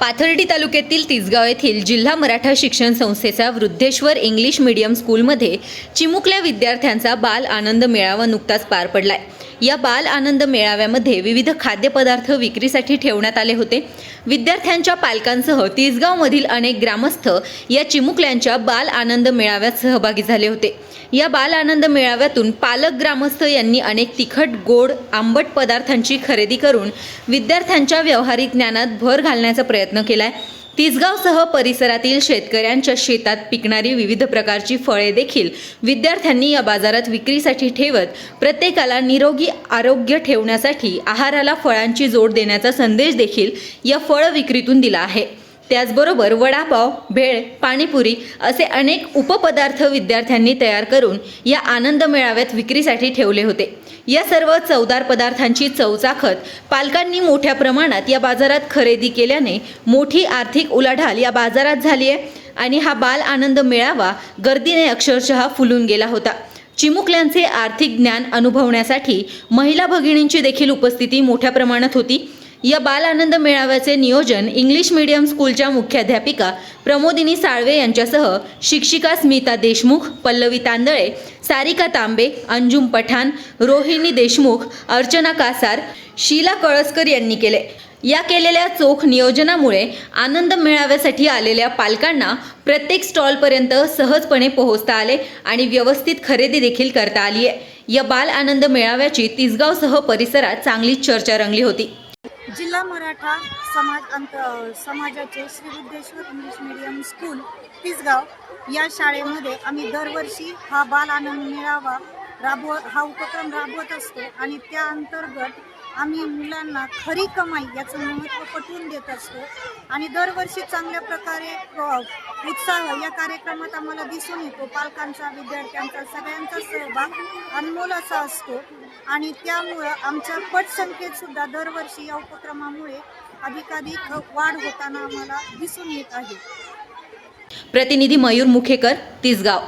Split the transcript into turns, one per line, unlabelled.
पाथर्डी तालुक्यातील तिसगाव येथील जिल्हा मराठा शिक्षण संस्थेचा वृद्धेश्वर इंग्लिश मीडियम स्कूलमध्ये चिमुकल्या विद्यार्थ्यांचा बाल आनंद मेळावा नुकताच पार पडलाय. या बाल आनंद मेळाव्यामध्ये विविध खाद्यपदार्थ विक्रीसाठी ठेवण्यात आले होते. विद्यार्थ्यांच्या पालकांसह तिसगावमधील अनेक ग्रामस्थ या चिमुकल्यांच्या बाल आनंद मेळाव्यात सहभागी झाले होते. या बाल आनंद मेळाव्यातून पालक ग्रामस्थ यांनी अनेक तिखट गोड आंबट पदार्थांची खरेदी करून विद्यार्थ्यांच्या व्यावहारिक ज्ञानात भर घालण्याचा प्रयत्न केला आहे तिसगावसह परिसरातील शेतकऱ्यांच्या शेतात पिकणारी विविध प्रकारची फळे देखील विद्यार्थ्यांनी या बाजारात विक्रीसाठी ठेवत प्रत्येकाला निरोगी आरोग्य ठेवण्यासाठी आहाराला फळांची जोड देण्याचा संदेश देखील या फळ विक्रीतून दिला आहे. त्याचबरोबर वडापाव भेळ पाणीपुरी असे अनेक उपपदार्थ विद्यार्थ्यांनी तयार करून या आनंद मेळाव्यात विक्रीसाठी ठेवले होते. या सर्व चवदार पदार्थांची चवचाखत पालकांनी मोठ्या प्रमाणात या बाजारात खरेदी केल्याने मोठी आर्थिक उलाढाल या बाजारात झाली आहे आणि हा बाल आनंद मेळावा गर्दीने अक्षरशः फुलून गेला होता. चिमुकल्यांचे आर्थिक ज्ञान अनुभवण्यासाठी महिला भगिनींची देखील उपस्थिती मोठ्या प्रमाणात होती. या बाल आनंद मेळाव्याचे नियोजन इंग्लिश मीडियम स्कूलच्या मुख्याध्यापिका प्रमोदिनी साळवे यांच्यासह शिक्षिका स्मिता देशमुख पल्लवी तांदळे सारिका तांबे अंजुम पठाण रोहिणी देशमुख अर्चना कासार शीला कळसकर यांनी केले. या केलेल्या चोख नियोजनामुळे आनंद मेळाव्यासाठी आलेल्या पालकांना प्रत्येक स्टॉलपर्यंत सहजपणे पोहोचता आले आणि व्यवस्थित खरेदी देखील करता आली आहे या बाल आनंद मेळाव्याची तिसगावसह परिसरात चांगली चर्चा रंगली होती.
जिल्हा मराठा समाज अंत समाजाचे Shri Buddheshwar English medium school Tisgaon या शाळेमध्ये आम्ही दरवर्षी हा बाल आनंद मेळावा राबव हा उपक्रम राबवत असतो आणि त्या अंतर्गत आम्ही मुलांना खरी कमाई याचं महत्त्व पटवून देत असतो. आणि दरवर्षी चांगल्या प्रकारे उत्साह या कार्यक्रमात आम्हाला दिसून येतो. पालकांचा विद्यार्थ्यांचा सगळ्यांचा सहभाग अनमोल असा असतो. आणि त्यामुळं आमच्या पटसंख्येतसुद्धा दरवर्षी या उपक्रमामुळे अधिकाधिक वाढ होताना आम्हाला दिसून येत आहे.
प्रतिनिधी मयूर मुखेकर तिसगाव.